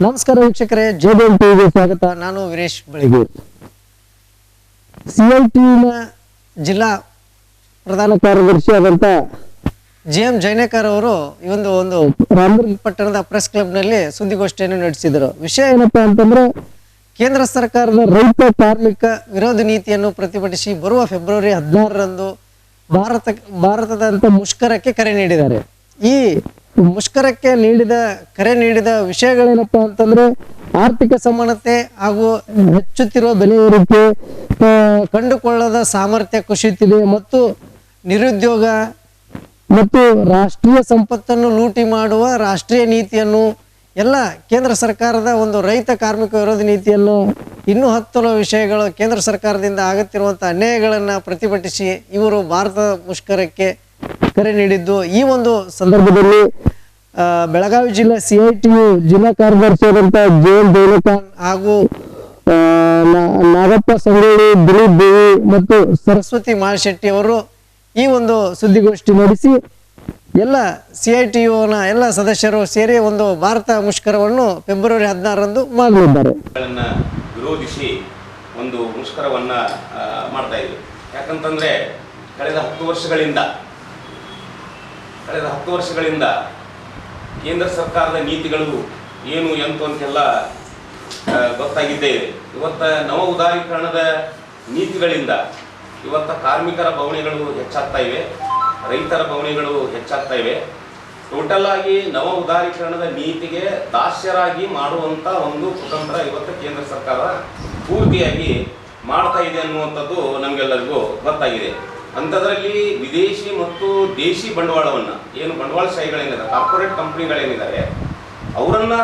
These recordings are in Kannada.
ನಮಸ್ಕಾರ ವೀಕ್ಷಕರೇ ಜೆಬಿಎನ್ ಟಿವಿಗೆ ಸ್ವಾಗತ. ನಾನು ವೀರೇಶ್ ಬೆಳಗೂರ್ನ ಜಿಲ್ಲಾ ಪ್ರಧಾನ ಕಾರ್ಯದರ್ಶಿ ಆದಂತ ಜಿ ಎಂ ಜೈನೇಕರ್ ಅವರು ಈ ಒಂದು ಒಂದು ರಾಮದುರ್ಗ ಪಟ್ಟಣದ ಪ್ರೆಸ್ ಕ್ಲಬ್ನಲ್ಲಿ ಸುದ್ದಿಗೋಷ್ಠಿಯನ್ನು ನಡೆಸಿದರು. ವಿಷಯ ಏನಪ್ಪಾ ಅಂತಂದ್ರೆ, ಕೇಂದ್ರ ಸರ್ಕಾರದ ರೈತ ಕಾರ್ಮಿಕ ವಿರೋಧ ನೀತಿಯನ್ನು ಪ್ರತಿಭಟಿಸಿ ಬರುವ ಫೆಬ್ರವರಿ ಹದಿನಾರರಂದು ಭಾರತ, ಭಾರತದಂತ ಮುಷ್ಕರಕ್ಕೆ ಕರೆ ನೀಡಿದ್ದಾರೆ. ಈ ಮುಷ್ಕರಕ್ಕೆ ನೀಡಿದ, ಕರೆ ನೀಡಿದ ವಿಷಯಗಳೇನಪ್ಪ ಅಂತಂದ್ರೆ ಆರ್ಥಿಕ ಸಮಾನತೆ ಹಾಗೂ ಹೆಚ್ಚುತ್ತಿರುವ ಬೆಲೆ ಏರಿಕೆ ಕಂಡುಕೊಳ್ಳದ ಸಾಮರ್ಥ್ಯ ಕುಸಿಯುತ್ತಿದೆ ಮತ್ತು ನಿರುದ್ಯೋಗ ಮತ್ತು ರಾಷ್ಟ್ರೀಯ ಸಂಪತ್ತನ್ನು ಲೂಟಿ ಮಾಡುವ ರಾಷ್ಟ್ರೀಯ ನೀತಿಯನ್ನು, ಎಲ್ಲ ಕೇಂದ್ರ ಸರ್ಕಾರದ ಒಂದು ರೈತ ಕಾರ್ಮಿಕ ವಿರೋಧ ನೀತಿಯನ್ನು ಇನ್ನೂ ಹತ್ತಲು ವಿಷಯಗಳು ಕೇಂದ್ರ ಸರ್ಕಾರದಿಂದ ಆಗುತ್ತಿರುವಂಥ ಅನ್ಯಾಯಗಳನ್ನು ಪ್ರತಿಭಟಿಸಿ ಇವರು ಭಾರತ ಮುಷ್ಕರಕ್ಕೆ ಕರೆ ನೀಡಿದ್ದು ಈ ಒಂದು ಸಂದರ್ಭದಲ್ಲಿ ಬೆಳಗಾವಿ ಜಿಲ್ಲಾ ಸಿ ಐ ಟಿ ಯು ಜಿಲ್ಲಾ ಕಾರ್ಯದರ್ಶಿ ಆದಂತಹ ಜೆ ಎನ್ ಹಾಗೂ ನಾಗಪ್ಪ ಸಂಗೊಳ್ಳಿ ದಿಲೀಪ್ ದೇವಿ ಮತ್ತು ಸರಸ್ವತಿ ಮಾಶೆಟ್ಟಿ ಅವರು ಈ ಒಂದು ಸುದ್ದಿಗೋಷ್ಠಿ ನಡೆಸಿ ಎಲ್ಲ ಸಿ ಐ ಟಿ ಯುನ ಎಲ್ಲ ಸದಸ್ಯರು ಸೇರಿ ಒಂದು ಭಾರತ ಮುಷ್ಕರವನ್ನು ಫೆಬ್ರವರಿ ಹದಿನಾರರಂದು ಮಾಡಲಿದ್ದಾರೆ. ವಿರೋಧಿಸಿ ಒಂದು ಮುಷ್ಕರವನ್ನ ಮಾಡ್ತಾ ಇದ್ರು. ಯಾಕಂತಂದ್ರೆ, ಕಳೆದ ಹತ್ತು ವರ್ಷಗಳಿಂದ, ಕಳೆದ ಹತ್ತು ವರ್ಷಗಳಿಂದ ಕೇಂದ್ರ ಸರ್ಕಾರದ ನೀತಿಗಳು ಏನು ಎಂತ ಅಂತೆಲ್ಲ ಗೊತ್ತಾಗಿದ್ದೆ ಇದೆ. ಇವತ್ತ ನವ ಉದಾರೀಕರಣದ ನೀತಿಗಳಿಂದ ಇವತ್ತ ಕಾರ್ಮಿಕರ ಬವಣೆಗಳು ಹೆಚ್ಚಾಗ್ತಾ ಇವೆ, ರೈತರ ಬವಣೆಗಳು ಹೆಚ್ಚಾಗ್ತಾ ಇವೆ. ಟೋಟಲ್ ಆಗಿ ನವ ಉದಾರೀಕರಣದ ನೀತಿಗೆ ದಾಸ್ಯರಾಗಿ ಮಾಡುವಂತ ಒಂದು ಕುತಂತ್ರ ಇವತ್ತು ಕೇಂದ್ರ ಸರ್ಕಾರ ಪೂರ್ತಿಯಾಗಿ ಮಾಡ್ತಾ ಇದೆ ಅನ್ನುವಂಥದ್ದು ನಮಗೆಲ್ಲರಿಗೂ ಗೊತ್ತಾಗಿದೆ. ಅಂಥದ್ರಲ್ಲಿ ವಿದೇಶಿ ಮತ್ತು ದೇಶಿ ಬಂಡವಾಳವನ್ನ, ಏನು ಬಂಡವಾಳಶಾಹಿಗಳೇನಿದೆ ಕಾರ್ಪೊರೇಟ್ ಕಂಪ್ನಿಗಳೇನಿದ್ದಾರೆ ಅವರನ್ನ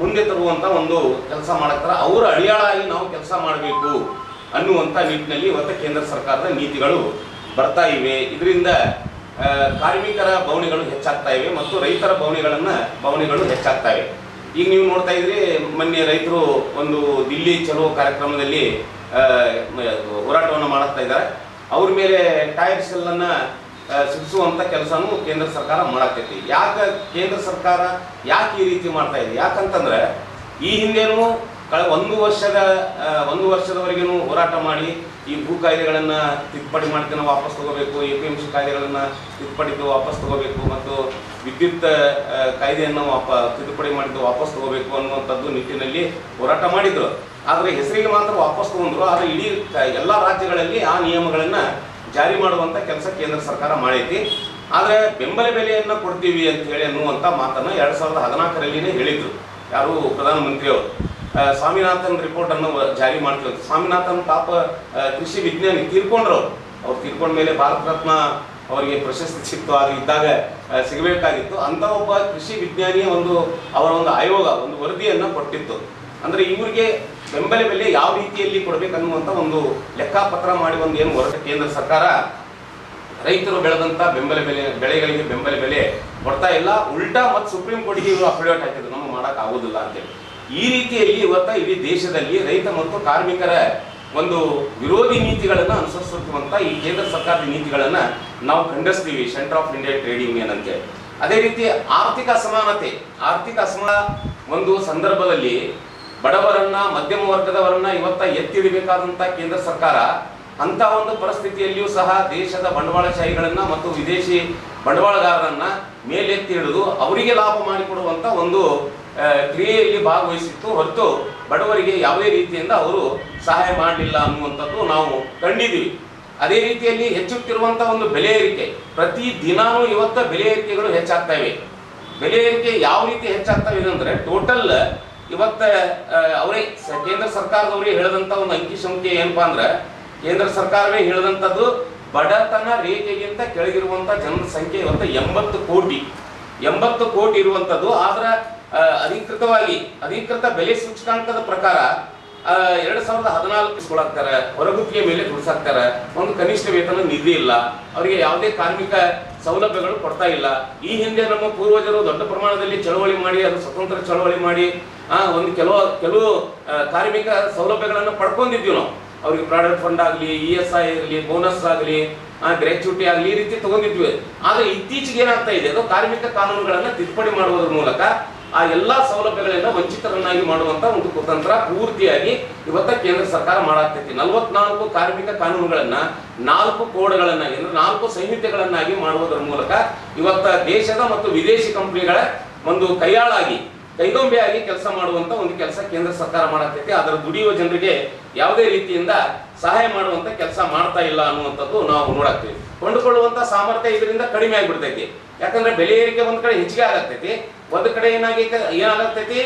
ಮುಂದೆ ತರುವಂತ ಒಂದು ಕೆಲಸ ಮಾಡತ್ತಾರ, ಅವರ ಅಡಿಯಾಳಾಗಿ ನಾವು ಕೆಲಸ ಮಾಡಬೇಕು ಅನ್ನುವಂಥ ನಿಟ್ಟಿನಲ್ಲಿ ಇವತ್ತು ಕೇಂದ್ರ ಸರ್ಕಾರದ ನೀತಿಗಳು ಬರ್ತಾ ಇವೆ. ಇದರಿಂದ ಕಾರ್ಮಿಕರ ಬವಣೆಗಳು ಹೆಚ್ಚಾಗ್ತಾ ಇವೆ ಮತ್ತು ರೈತರ ಬವಣೆಗಳನ್ನ ಬವಣೆಗಳು ಹೆಚ್ಚಾಗ್ತಾ ಇವೆ. ಈಗ ನೀವು ನೋಡ್ತಾ ಇದ್ರಿ, ಮೊನ್ನೆ ರೈತರು ಒಂದು ದಿಲ್ಲಿ ಚಲೋ ಕಾರ್ಯಕ್ರಮದಲ್ಲಿ ಹೋರಾಟವನ್ನು ಮಾಡುತ್ತಾ ಇದ್ದಾರೆ. ಅವ್ರ ಮೇಲೆ ಟೈರ್ ಸೆಲ್ಲನ್ನ ಆ, ಸಿಡಿಸುವಂತ ಕೆಲಸನೂ ಕೇಂದ್ರ ಸರ್ಕಾರ ಮಾಡಾಕೈತಿ ಯಾಕೆ ಕೇಂದ್ರ ಸರ್ಕಾರ ಯಾಕೆ ಈ ರೀತಿ ಮಾಡ್ತಾ ಇದೆ? ಯಾಕಂತಂದ್ರೆ ಈ ಹಿಂದೆನೂ ಕಳೆ ಒಂದು ವರ್ಷದ ಒಂದು ವರ್ಷದವರೆಗೂ ಹೋರಾಟ ಮಾಡಿ ಈ ಭೂ ಕಾಯ್ದೆಗಳನ್ನು ತಿದ್ದುಪಡಿ ಮಾಡ್ಕೊಂಡು ವಾಪಸ್ ತಗೋಬೇಕು ಎ ಪಿ ಎಂ ಸಿ ಕಾಯ್ದೆಗಳನ್ನ ತಿದ್ದುಪಡಿದು ವಾಪಸ್ ತಗೋಬೇಕು ಮತ್ತು ವಿದ್ಯುತ್ ಕಾಯ್ದೆಯನ್ನು ವಾಪ ತಿದ್ದುಪಡಿ ಮಾಡಿದ್ದು ವಾಪಸ್ ತಗೋಬೇಕು ಅನ್ನುವಂಥದ್ದು ನಿಟ್ಟಿನಲ್ಲಿ ಹೋರಾಟ ಮಾಡಿದ್ರು. ಆದರೆ ಹೆಸರಿಗೆ ಮಾತ್ರ ವಾಪಸ್ ತಗೊಂಡ್ರು. ಆದರೆ ಇಡೀ ಎಲ್ಲ ರಾಜ್ಯಗಳಲ್ಲಿ ಆ ನಿಯಮಗಳನ್ನು ಜಾರಿ ಮಾಡುವಂಥ ಕೆಲಸ ಕೇಂದ್ರ ಸರ್ಕಾರ ಮಾಡೈತಿ. ಆದರೆ ಬೆಂಬಲ ಬೆಲೆಯನ್ನು ಕೊಡ್ತೀವಿ ಅಂತ ಹೇಳಿ ಅನ್ನುವಂಥ ಮಾತನ್ನು ಎರಡು ಸಾವಿರದ ಹದಿನಾಲ್ಕರಲ್ಲಿನೇ ಹೇಳಿದ್ರು ಯಾರು ಪ್ರಧಾನಮಂತ್ರಿಯವರು. ಸ್ವಾಮಿನಾಥನ್ ರಿಪೋರ್ಟ್ ಅನ್ನು ಜಾರಿ ಮಾಡ್ತೀವಿ ಸ್ವಾಮಿನಾಥನ್ ಪಾಪ ಕೃಷಿ ವಿಜ್ಞಾನಿ ತೀರ್ಕೊಂಡ್ರು. ಅವ್ರು ತೀರ್ಕೊಂಡ ಮೇಲೆ ಭಾರತ ರತ್ನ ಅವರಿಗೆ ಪ್ರಶಸ್ತಿ ಸಿಕ್ತು. ಅದು ಇದ್ದಾಗ ಸಿಗಬೇಕಾಗಿತ್ತು. ಅಂತ ಒಬ್ಬ ಕೃಷಿ ವಿಜ್ಞಾನಿಯ ಒಂದು ಅವರ ಒಂದು ಆಯೋಗ, ಒಂದು ವರದಿಯನ್ನು ಕೊಟ್ಟಿತ್ತು. ಅಂದರೆ ಇವರಿಗೆ ಬೆಂಬಲ ಬೆಲೆ ಯಾವ ರೀತಿಯಲ್ಲಿ ಕೊಡಬೇಕನ್ನುವಂತ ಒಂದು ಲೆಕ್ಕಾಪತ್ರ ಮಾಡಿ ಒಂದು ಏನು ಹೊರಟ ಕೇಂದ್ರ ಸರ್ಕಾರ ರೈತರು ಬೆಳೆದಂಥ ಬೆಂಬಲ ಬೆಲೆ, ಬೆಳೆಗಳಿಗೆ ಬೆಂಬಲ ಬೆಲೆ ಕೊಡ್ತಾ ಇಲ್ಲ. ಉಲ್ಟಾ ಮತ್ತು ಸುಪ್ರೀಂ ಕೋರ್ಟ್ಗೆ ಇವರು ಅಫಿಡೇಟ್ ಹಾಕಿದ್ರು ನಮಗೆ ಮಾಡಕ್ ಆಗೋದಿಲ್ಲ ಅಂತೇಳಿ ಈ ರೀತಿಯಲ್ಲಿ ಇವತ್ತು ಇಡೀ ದೇಶದಲ್ಲಿ ರೈತ ಮತ್ತು ಕಾರ್ಮಿಕರ ಒಂದು ವಿರೋಧಿ ನೀತಿಗಳನ್ನು ಅನುಸರಿಸುವಂತ ಈ ಕೇಂದ್ರ ಸರ್ಕಾರದ ನೀತಿಗಳನ್ನು ನಾವು ಖಂಡಿಸ್ತೀವಿ. Centre of India trade union ಅದೇ ರೀತಿ ಆರ್ಥಿಕ ಅಸಮಾನತೆ, ಆರ್ಥಿಕ ಅಸಮಾನ ಒಂದು ಸಂದರ್ಭದಲ್ಲಿ ಬಡವರನ್ನ, ಮಧ್ಯಮ ವರ್ಗದವರನ್ನ ಇವತ್ತ ಎತ್ತಿಡಬೇಕಾದಂತ ಕೇಂದ್ರ ಸರ್ಕಾರ, ಅಂತ ಒಂದು ಪರಿಸ್ಥಿತಿಯಲ್ಲಿಯೂ ಸಹ ದೇಶದ ಬಂಡವಾಳಶಾಹಿಗಳನ್ನ ಮತ್ತು ವಿದೇಶಿ ಬಂಡವಾಳಗಾರರನ್ನ ಮೇಲೆತ್ತಿ ಹಿಡಿದು ಅವರಿಗೆ ಲಾಭ ಮಾಡಿಕೊಡುವಂತ ಒಂದು ಕ್ರಿಯೆಯಲ್ಲಿ ಭಾಗವಹಿಸಿತ್ತು. ಹೊರತು ಬಡವರಿಗೆ ಯಾವುದೇ ರೀತಿಯಿಂದ ಅವರು ಸಹಾಯ ಮಾಡಲಿಲ್ಲ ಅನ್ನುವಂಥದ್ದು ನಾವು ಕಂಡಿದ್ದೀವಿ. ಅದೇ ರೀತಿಯಲ್ಲಿ ಹೆಚ್ಚುತ್ತಿರುವಂತಹ ಒಂದು ಬೆಲೆ ಏರಿಕೆ. ಪ್ರತಿ ದಿನಾನೂ ಇವತ್ತ ಬೆಲೆ ಏರಿಕೆಗಳು ಹೆಚ್ಚಾಗ್ತಾ ಇವೆ. ಬೆಲೆ ಏರಿಕೆ ಯಾವ ರೀತಿ ಹೆಚ್ಚಾಗ್ತಾ ಇದೆ ಅಂದ್ರೆ, ಟೋಟಲ್ ಇವತ್ತ ಅವರೇ ಕೇಂದ್ರ ಸರ್ಕಾರದವರೇ ಹೇಳದಂತ ಒಂದು ಅಂಕಿ ಸಂಖ್ಯೆ ಏನಪ್ಪಾ ಅಂದ್ರೆ, ಕೇಂದ್ರ ಸರ್ಕಾರವೇ ಹೇಳಿದಂಥದ್ದು ಬಡತನ ರೇಖೆಗಿಂತ ಕೆಳಗಿರುವಂತ ಜನರ ಸಂಖ್ಯೆ ಇವತ್ತು ಎಂಬತ್ತು ಕೋಟಿ. ಎಂಬತ್ತು ಕೋಟಿ ಇರುವಂತದ್ದು ಆದ್ರ ಅಧಿಕೃತವಾಗಿ, ಅಧಿಕೃತ ಬೆಲೆ ಸೂಚಕಾಂಕದ ಪ್ರಕಾರ ಎರಡ್ ಸಾವಿರದ ಹದಿನಾಲ್ಕು ಕೊಡಾಕ್ತಾರೆ ಹೊರಗುತ್ತಿಗೆ ಮೇಲೆ ದುಡಿಸಾಕ್ತಾರೆ ಒಂದು ಕನಿಷ್ಠ ವೇತನ ನಿಧಿ ಇಲ್ಲ. ಅವರಿಗೆ ಯಾವುದೇ ಕಾರ್ಮಿಕ ಸೌಲಭ್ಯಗಳು ಕೊಡ್ತಾ ಇಲ್ಲ. ಈ ಹಿಂದೆ ನಮ್ಮ ಪೂರ್ವಜರು ದೊಡ್ಡ ಪ್ರಮಾಣದಲ್ಲಿ ಚಳವಳಿ ಮಾಡಿ, ಅದು ಸ್ವತಂತ್ರ ಚಳವಳಿ ಮಾಡಿ ಒಂದು ಕೆಲವು ಕೆಲವು ಕಾರ್ಮಿಕ ಸೌಲಭ್ಯಗಳನ್ನು ಪಡ್ಕೊಂಡಿದ್ವಿ ನಾವು. ಅವ್ರಿಗೆ ಪ್ರಾಡಕ್ಟ್ ಫಂಡ್ ಆಗಲಿ, ಇ ಎಸ್ ಐ ಇರಲಿ ಬೋನಸ್ ಆಗಲಿ ಗ್ರ್ಯಾಚ್ಯುಟಿ ಆಗಲಿ ಈ ರೀತಿ ತಗೊಂಡಿದ್ವಿ. ಆದರೆ ಇತ್ತೀಚೆಗೆ ಏನಾಗ್ತಾ ಇದೆ? ಅದು ಕಾರ್ಮಿಕ ಕಾನೂನುಗಳನ್ನು ತಿದ್ದುಪಡಿ ಮಾಡುವುದರ ಮೂಲಕ ಆ ಎಲ್ಲಾ ಸೌಲಭ್ಯಗಳಿಂದ ವಂಚಿತರನ್ನಾಗಿ ಮಾಡುವಂತ ಒಂದು ಕುತಂತ್ರ ಪೂರ್ತಿಯಾಗಿ ಇವತ್ತ ಕೇಂದ್ರ ಸರ್ಕಾರ ಮಾಡಾಕ್ತೈತಿ ನಲವತ್ನಾಲ್ಕು ಕಾರ್ಮಿಕ ಕಾನೂನುಗಳನ್ನ, ನಾಲ್ಕು ಕೋಡ್ಗಳನ್ನಾಗಿ ಅಂದ್ರೆ ನಾಲ್ಕು ಸಂಹಿತೆಗಳನ್ನಾಗಿ ಮಾಡುವುದರ ಮೂಲಕ ಇವತ್ತ ದೇಶದ ಮತ್ತು ವಿದೇಶಿ ಕಂಪನಿಗಳ ಒಂದು ಕೈಯಾಳಾಗಿ, ಕೈಗೊಂಬೆಯಾಗಿ ಕೆಲಸ ಮಾಡುವಂತ ಒಂದು ಕೆಲಸ ಕೇಂದ್ರ ಸರ್ಕಾರ ಮಾಡಾಕ್ತೈತಿ ಅದರ ದುಡಿಯುವ ಜನರಿಗೆ ಯಾವುದೇ ರೀತಿಯಿಂದ ಸಹಾಯ ಮಾಡುವಂತ ಕೆಲಸ ಮಾಡ್ತಾ ಇಲ್ಲ ಅನ್ನುವಂಥದ್ದು ನಾವು ನೋಡಾಕ್ತೀವಿ ಕೊಂಡುಕೊಳ್ಳುವಂತ ಸಾಮರ್ಥ್ಯ ಇದರಿಂದ ಕಡಿಮೆ ಆಗಿಬಿಡ್ತೈತಿ. ಯಾಕಂದ್ರೆ ಬೆಲೆ ಏರಿಕೆ ಒಂದ್ ಕಡೆ ಹೆಚ್ಚಿಗೆ ಆಗತ್ತೈತಿ. ಒಂದ್ ಕಡೆ ಏನಾಗೈತೆ, ಏನಾಗತ್ತೈತಿ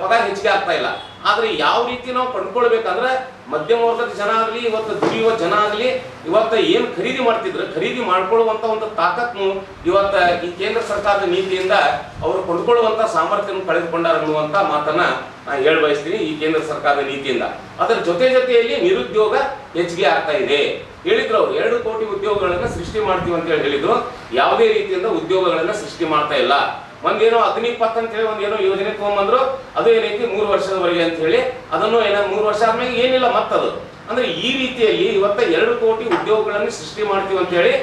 ಪದ ಹೆಚ್ಚಿಗೆ ಆಗ್ತಾ ಇಲ್ಲ. ಆದ್ರೆ ಯಾವ ರೀತಿ ನಾವು ಕಂಡುಕೊಳ್ಬೇಕಂದ್ರೆ ಮಧ್ಯಮ ವರ್ಗದ ಜನ ಆಗಲಿ, ಇವತ್ತು ದುಡಿಯುವ ಜನ ಆಗಲಿ, ಇವತ್ತು ಏನ್ ಖರೀದಿ ಮಾಡ್ತಿದ್ರು, ಖರೀದಿ ಮಾಡ್ಕೊಳ್ಳುವಂತ ಒಂದು ತಾಕತ್ನು ಇವತ್ತ ಈ ಕೇಂದ್ರ ಸರ್ಕಾರದ ನೀತಿಯಿಂದ ಅವರು ಕೊಂಡ್ಕೊಳ್ಳುವಂತ ಸಾಮರ್ಥ್ಯವನ್ನು ಕಳೆದುಕೊಂಡಾರ ಅನ್ನುವಂತ ಮಾತನ್ನ ನಾ ಹೇಳ ಬಯಸ್ತೀನಿ ಈ ಕೇಂದ್ರ ಸರ್ಕಾರದ ನೀತಿಯಿಂದ. ಅದರ ಜೊತೆ ಜೊತೆಯಲ್ಲಿ ನಿರುದ್ಯೋಗ ಹೆಚ್ಚಿಗೆ ಆಗ್ತಾ ಇದೆ. ಹೇಳಿದ್ರು ಅವ್ರು, ಎರಡು ಕೋಟಿ ಉದ್ಯೋಗಗಳನ್ನ ಸೃಷ್ಟಿ ಮಾಡ್ತೀವಿ ಅಂತ ಹೇಳಿ ಹೇಳಿದ್ರು. ಯಾವುದೇ ರೀತಿಯಿಂದ ಉದ್ಯೋಗಗಳನ್ನ ಸೃಷ್ಟಿ ಮಾಡ್ತಾ ಇಲ್ಲ. ಒಂದೇನೋ ಅಗ್ನಿಪಥ್ ಅಂತ ಹೇಳಿ ಒಂದೇನೋ ಯೋಜನೆ ತಗೊಂಬಂದ್ರು, ಅದು ಏನೈತಿ ಮೂರು ವರ್ಷದವರೆಗೆ ಅಂತ ಹೇಳಿ, ಅದನ್ನು ಏನ ಮೂರು ವರ್ಷ ಆದ್ಮೇಲೆ ಏನಿಲ್ಲ ಮತ್ತದು. ಅಂದ್ರೆ ಈ ರೀತಿಯಲ್ಲಿ ಇವತ್ತ ಎರಡು ಕೋಟಿ ಉದ್ಯೋಗಗಳನ್ನು ಸೃಷ್ಟಿ ಮಾಡ್ತೀವಿ ಅಂತ ಹೇಳಿ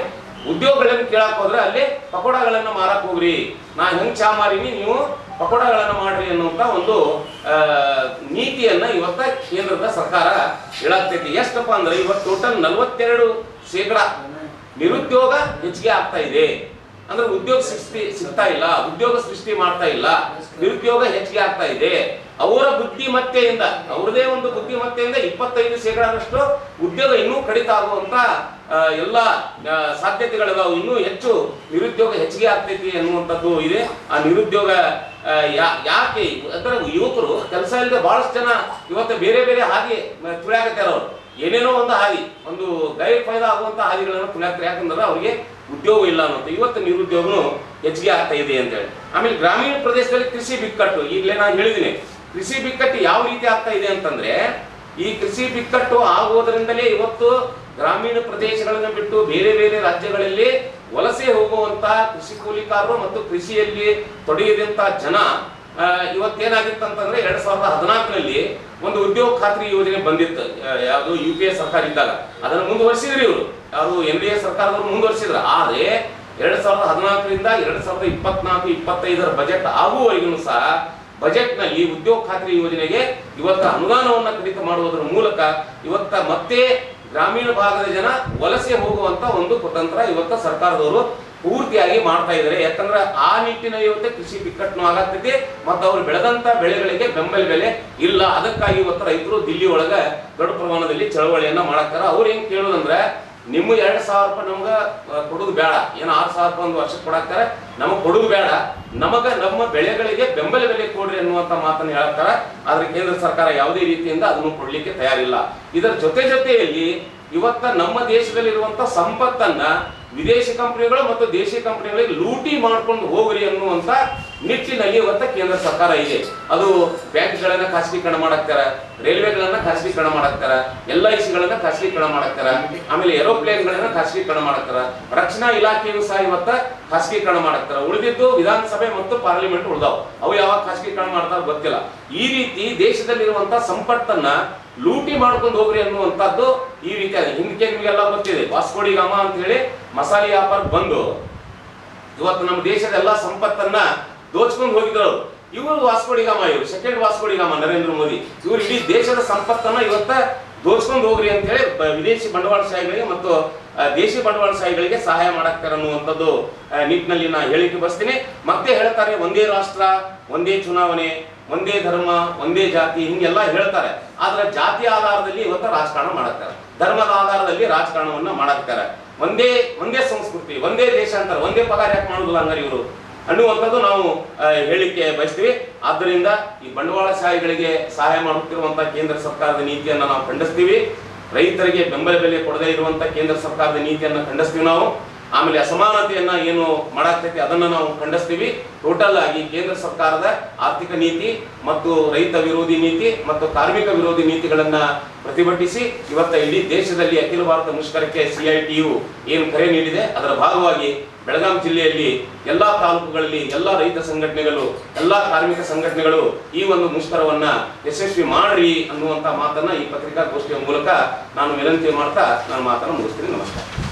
ಉದ್ಯೋಗಗಳನ್ನು ಕೇಳಕ್ ಹೋದ್ರೆ ಅಲ್ಲಿ ಪಕೋಡಗಳನ್ನು ಮಾರಕ್ ಹೋಗ್ರಿ. ನಾ ಹೆಂಗ್ ಚಾ ಮಾರೀನಿ, ನೀವು ಪಕೋಡಗಳನ್ನು ಮಾಡ್ರಿ ಅನ್ನುವಂತ ಒಂದು ನೀತಿಯನ್ನ ಇವತ್ತ ಕೇಂದ್ರದ ಸರ್ಕಾರ ಹೇಳಾಗ್ತೈತಿ ಎಷ್ಟಪ್ಪ ಅಂದ್ರೆ ಇವತ್ತು ಟೋಟಲ್ ನಲ್ವತ್ತೆರಡು ಶೇಕಡ ನಿರುದ್ಯೋಗ ಹೆಚ್ಚಿಗೆ ಆಗ್ತಾ ಇದೆ. ಅಂದ್ರೆ ಉದ್ಯೋಗ ಸೃಷ್ಟಿ ಸಿಗ್ತಾ ಇಲ್ಲ, ಉದ್ಯೋಗ ಸೃಷ್ಟಿ ಮಾಡ್ತಾ ಇಲ್ಲ, ನಿರುದ್ಯೋಗ ಹೆಚ್ಚಿಗೆ ಆಗ್ತಾ ಇದೆ. ಅವರ ಬುದ್ಧಿಮತ್ತೆಯಿಂದ, ಅವ್ರದೇ ಒಂದು ಬುದ್ಧಿಮತ್ತೆಯಿಂದ ಇಪ್ಪತ್ತೈದು ಶೇಕಡದಷ್ಟು ಉದ್ಯೋಗ ಇನ್ನೂ ಕಡಿತ ಆಗುವಂತ ಎಲ್ಲ ಸಾಧ್ಯತೆಗಳಿದಾವೆ. ಇನ್ನೂ ಹೆಚ್ಚು ನಿರುದ್ಯೋಗ ಹೆಚ್ಚಿಗೆ ಆಗ್ತೈತಿ ಅನ್ನುವಂಥದ್ದು ಇದೆ. ಆ ನಿರುದ್ಯೋಗ ಯಾಕೆ? ಅಂದ್ರೆ ಯುವಕರು ಕೆಲಸ ಇಲ್ಲದೆ ಬಹಳಷ್ಟು ಜನ ಇವತ್ತು ಬೇರೆ ಬೇರೆ ಹಾದಿ ತುಳಿಯಾಗತ್ತೆ ಅವರು. ಏನೇನೋ ಒಂದು ಹಾದಿ, ಒಂದು ಗೈರ್ ಫೈದಾ ಆಗುವಂತ ಹಾದಿಗಳನ್ನು ತುಳಿಯಾಕ್ತಾರೆ ಯಾಕಂದ್ರೆ ಅವ್ರಿಗೆ ಉದ್ಯೋಗ ಇಲ್ಲ ಅನ್ನೋದು ಇವತ್ತು ನಿರುದ್ಯೋಗನು ಹೆಚ್ಚಿಗೆ ಆಗ್ತಾ ಇದೆ ಅಂತ ಹೇಳಿ ಆಮೇಲೆ ಗ್ರಾಮೀಣ ಪ್ರದೇಶದಲ್ಲಿ ಕೃಷಿ ಬಿಕ್ಕಟ್ಟು, ಈಗಲೇ ನಾನು ಹೇಳಿದ್ದೀನಿ, ಕೃಷಿ ಬಿಕ್ಕಟ್ಟು ಯಾವ ರೀತಿ ಆಗ್ತಾ ಇದೆ ಅಂತಂದ್ರೆ, ಈ ಕೃಷಿ ಬಿಕ್ಕಟ್ಟು ಆಗುವುದರಿಂದಲೇ ಇವತ್ತು ಗ್ರಾಮೀಣ ಪ್ರದೇಶಗಳನ್ನು ಬಿಟ್ಟು ಬೇರೆ ಬೇರೆ ರಾಜ್ಯಗಳಲ್ಲಿ ವಲಸೆ ಹೋಗುವಂತಹ ಕೃಷಿ ಕೂಲಿಕಾರರು ಮತ್ತು ಕೃಷಿಯಲ್ಲಿ ತೊಡಗಿದಂತಹ ಜನ ಆ, ಇವತ್ತೇನಾಗಿತ್ತು ಅಂತಂದ್ರೆ ಎರಡ್ ಸಾವಿರದ ಹದಿನಾಲ್ಕರಲ್ಲಿ ಒಂದು ಉದ್ಯೋಗ ಖಾತ್ರಿ ಯೋಜನೆ ಬಂದಿತ್ತು. ಯಾವುದು ಯು ಪಿ ಎ ಸರ್ಕಾರ ಇದ್ದಾಗ. ಅದನ್ನು ಮುಂದುವರಿಸಿದ್ರಿ ಇವರು. ಯಾವುದು ಎನ್ ಡಿ ಎ ಸರ್ಕಾರದವರು ಮುಂದುವರಿಸಿದ್ರು. ಆದ್ರೆ ಎರಡ್ ಸಾವಿರದ ಹದಿನಾಲ್ಕರಿಂದ ಎರಡ್ ಸಾವಿರದ ಇಪ್ಪತ್ನಾಲ್ಕು ಇಪ್ಪತ್ತೈದರ ಬಜೆಟ್ ಆಗುವವರೆಗೂ ಸಹ ಬಜೆಟ್ನಲ್ಲಿ ಉದ್ಯೋಗ ಖಾತ್ರಿ ಯೋಜನೆಗೆ ಇವತ್ತ ಅನುದಾನವನ್ನು ಕಡಿತ ಮಾಡುವುದರ ಮೂಲಕ ಇವತ್ತ ಮತ್ತೆ ಗ್ರಾಮೀಣ ಭಾಗದ ಜನ ವಲಸೆ ಹೋಗುವಂತ ಒಂದು ಕುತಂತ್ರ ಇವತ್ತ ಸರ್ಕಾರದವರು ಪೂರ್ತಿಯಾಗಿ ಮಾಡ್ತಾ ಇದ್ದಾರೆ. ಯಾಕಂದ್ರೆ ಆ ನಿಟ್ಟಿನಲ್ಲಿ ಇವತ್ತು ಕೃಷಿ ಬಿಕ್ಕಟ್ಟು ಆಗತ್ತೈತಿ ಮತ್ತು ಅವ್ರು ಬೆಳೆದಂತ ಬೆಳೆಗಳಿಗೆ ಬೆಂಬಲ ಬೆಲೆ ಇಲ್ಲ. ಅದಕ್ಕಾಗಿ ಇವತ್ತು ರೈತರು ದಿಲ್ಲಿ ಒಳಗೆ ದೊಡ್ಡ ಪ್ರಮಾಣದಲ್ಲಿ ಚಳವಳಿಯನ್ನ ಮಾಡಾಕ್ತಾರ ಅವ್ರು ಏನ್ ಕೇಳುದಂದ್ರೆ, ನಿಮ್ಮ ಎರಡು ಸಾವಿರ ರೂಪಾಯಿ ನಮ್ಗ ಕೊಡುದು ಬೇಡ. ಏನ್ ಆರ್ ಸಾವಿರ ರೂಪಾಯಿ ಒಂದು ವರ್ಷಕ್ಕೆ ಕೊಡಾಕ್ತಾರೆ? ನಮಗ್ ಕೊಡುದು ಬೇಡ. ನಮಗ ನಮ್ಮ ಬೆಳೆಗಳಿಗೆ ಬೆಂಬಲ ಬೆಲೆ ಕೊಡ್ರಿ ಅನ್ನುವಂತ ಮಾತನ್ನ ಹೇಳ್ತಾರ ಆದ್ರೆ ಕೇಂದ್ರ ಸರ್ಕಾರ ಯಾವುದೇ ರೀತಿಯಿಂದ ಅದನ್ನು ಕೊಡ್ಲಿಕ್ಕೆ ತಯಾರಿಲ್ಲ. ಇದರ ಜೊತೆ ಜೊತೆಯಲ್ಲಿ ಇವತ್ತ ನಮ್ಮ ದೇಶದಲ್ಲಿರುವಂತ ಸಂಪತ್ತನ್ನ ವಿದೇಶಿ ಕಂಪನಿಗಳು ಮತ್ತು ದೇಶಿ ಕಂಪನಿಗಳಿಗೆ ಲೂಟಿ ಮಾಡ್ಕೊಂಡು ಹೋಗ್ರಿ ಅನ್ನುವಂತ ನಿಟ್ಟಿನಲ್ಲಿ ಇವತ್ತ ಕೇಂದ್ರ ಸರ್ಕಾರ ಇದೆ. ಅದು ಬ್ಯಾಂಕ್ಗಳನ್ನ ಖಾಸಗೀಕರಣ ಮಾಡಾಕ್ತಾರ, ರೈಲ್ವೆಗಳನ್ನ ಖಾಸಗೀಕರಣ ಮಾಡಾಕ್ತಾರ, ಎಲ್ ಐ ಸಿಗಳನ್ನ ಖಾಸಗೀಕರಣ ಮಾಡಾಕ್ತಾರ, ಆಮೇಲೆ ಏರೋಪ್ಲೇನ್ಗಳನ್ನ ಖಾಸಗೀಕರಣ ಮಾಡಾಕ್ತಾರ. ರಕ್ಷಣಾ ಇಲಾಖೆಯು ಸಹ ಇವತ್ತ ಖಾಸಗೀಕರಣ ಮಾಡಾಕ್ತಾರ. ಉಳಿದಿದ್ದು ವಿಧಾನಸಭೆ ಮತ್ತು ಪಾರ್ಲಿಮೆಂಟ್ ಉಳಿದಾವ್. ಅವು ಯಾವಾಗ ಖಾಸಗೀಕರಣ ಮಾಡ್ತಾರ ಗೊತ್ತಿಲ್ಲ. ಈ ರೀತಿ ದೇಶದಲ್ಲಿರುವಂತಹ ಸಂಪತ್ತನ್ನ ಲೂಟಿ ಮಾಡ್ಕೊಂಡು ಹೋಗ್ರಿ ಅನ್ನುವಂಥದ್ದು ಈ ರೀತಿ ಆಗಿದೆ. ಹಿಂದಕ್ಕೆ ನಿಮಗೆಲ್ಲ ಗೊತ್ತಿದೆ. ವಾಸ್ಕೋಡಿ ಗಾಮ ಅಂತ ಹೇಳಿ ಮಸಾಲೆ ವ್ಯಾಪಾರ ಬಂದು ಇವತ್ತು ನಮ್ಮ ದೇಶದ ಎಲ್ಲ ಸಂಪತ್ತನ್ನ ದೋಚ್ಕೊಂಡು ಹೋಗಿದ್ರು ಇವರು ವಾಸ್ಕೋಡಿ ಗಾಮ ಇವರು second Vasco da Gama Narendra Modi. ಇವರು ಇಡೀ ದೇಶದ ಸಂಪತ್ತನ್ನ ಇವತ್ತ ದೋಚ್ಕೊಂಡು ಹೋಗ್ರಿ ಅಂತ ಹೇಳಿ ವಿದೇಶಿ ಬಂಡವಾಳಶಾಹಿಗಳಿಗೆ ಮತ್ತು ದೇಶಿ ಬಂಡವಾಳಶಾಹಿಗಳಿಗೆ ಸಹಾಯ ಮಾಡಾಕ್ತಾರೆ ಅನ್ನುವಂಥದ್ದು ನಿಟ್ಟಿನಲ್ಲಿ ನಾ ಹೇಳಿಕೆ ಬಸ್ತೀನಿ ಮತ್ತೆ ಹೇಳ್ತಾರೆ, ಒಂದೇ ರಾಷ್ಟ್ರ, ಒಂದೇ ಚುನಾವಣೆ ಒಂದೇ ಧರ್ಮ, ಒಂದೇ ಜಾತಿ, ಹಿಂಗೆಲ್ಲ ಹೇಳ್ತಾರೆ. ಆದ್ರೆ ಜಾತಿ ಆಧಾರದಲ್ಲಿ ಇವತ್ತು ರಾಜಕಾರಣ ಮಾಡತ್ತಾರೆ ಧರ್ಮದ ಆಧಾರದಲ್ಲಿ ರಾಜಕಾರಣವನ್ನ ಮಾಡತ್ತಾರೆ ಒಂದೇ ಒಂದೇ ಸಂಸ್ಕೃತಿ, ಒಂದೇ ದೇಶ ಅಂತಾರೆ. ಒಂದೇ ಪಗಾರ ಯಾಕೆ ಮಾಡುದಿಲ್ಲ ಅಂದ್ರೆ ಇವರು? ಅನ್ನುವಂಥದ್ದು ನಾವು ಹೇಳಿಕೆ ಬಯಸ್ತೀವಿ. ಆದ್ದರಿಂದ ಈ ಬಂಡವಾಳಶಾಹಿಗಳಿಗೆ ಸಹಾಯ ಮಾಡುತ್ತಿರುವಂತಹ ಕೇಂದ್ರ ಸರ್ಕಾರದ ನೀತಿಯನ್ನ ನಾವು ಖಂಡಿಸ್ತೀವಿ. ರೈತರಿಗೆ ಬೆಂಬಲ ಬೆಲೆ ಕೊಡದೇ ಇರುವಂತಹ ಕೇಂದ್ರ ಸರ್ಕಾರದ ನೀತಿಯನ್ನ ಖಂಡಿಸ್ತೀವಿ ನಾವು. ಆಮೇಲೆ ಅಸಮಾನತೆಯನ್ನ ಏನು ಮಾಡಾಕ್ತೈತಿ ಅದನ್ನ ನಾವು ಖಂಡಿಸ್ತೀವಿ. ಟೋಟಲ್ ಆಗಿ ಕೇಂದ್ರ ಸರ್ಕಾರದ ಆರ್ಥಿಕ ನೀತಿ ಮತ್ತು ರೈತ ವಿರೋಧಿ ನೀತಿ ಮತ್ತು ಕಾರ್ಮಿಕ ವಿರೋಧಿ ನೀತಿಗಳನ್ನ ಪ್ರತಿಭಟಿಸಿ ಇವತ್ತ ಇಡೀ ದೇಶದಲ್ಲಿ ಅಖಿಲ ಭಾರತ ಮುಷ್ಕರಕ್ಕೆ ಸಿಐಟಿಯು ಏನು ಕರೆ ನೀಡಿದೆ. ಅದರ ಭಾಗವಾಗಿ ಬೆಳಗಾಂ ಜಿಲ್ಲೆಯಲ್ಲಿ ಎಲ್ಲಾ ತಾಲೂಕುಗಳಲ್ಲಿ ಎಲ್ಲಾ ರೈತ ಸಂಘಟನೆಗಳು, ಎಲ್ಲಾ ಕಾರ್ಮಿಕ ಸಂಘಟನೆಗಳು ಈ ಒಂದು ಮುಷ್ಕರವನ್ನ ಯಶಸ್ವಿ ಮಾಡ್ರಿ ಅನ್ನುವಂತ ಮಾತನ್ನ ಈ ಪತ್ರಿಕಾಗೋಷ್ಠಿಯ ಮೂಲಕ ನಾನು ವಿನಂತಿ ಮಾಡ್ತಾ ನಾನು ಮಾತನ್ನು ಮುಗಿಸ್ತೀನಿ. ನಮಸ್ಕಾರ.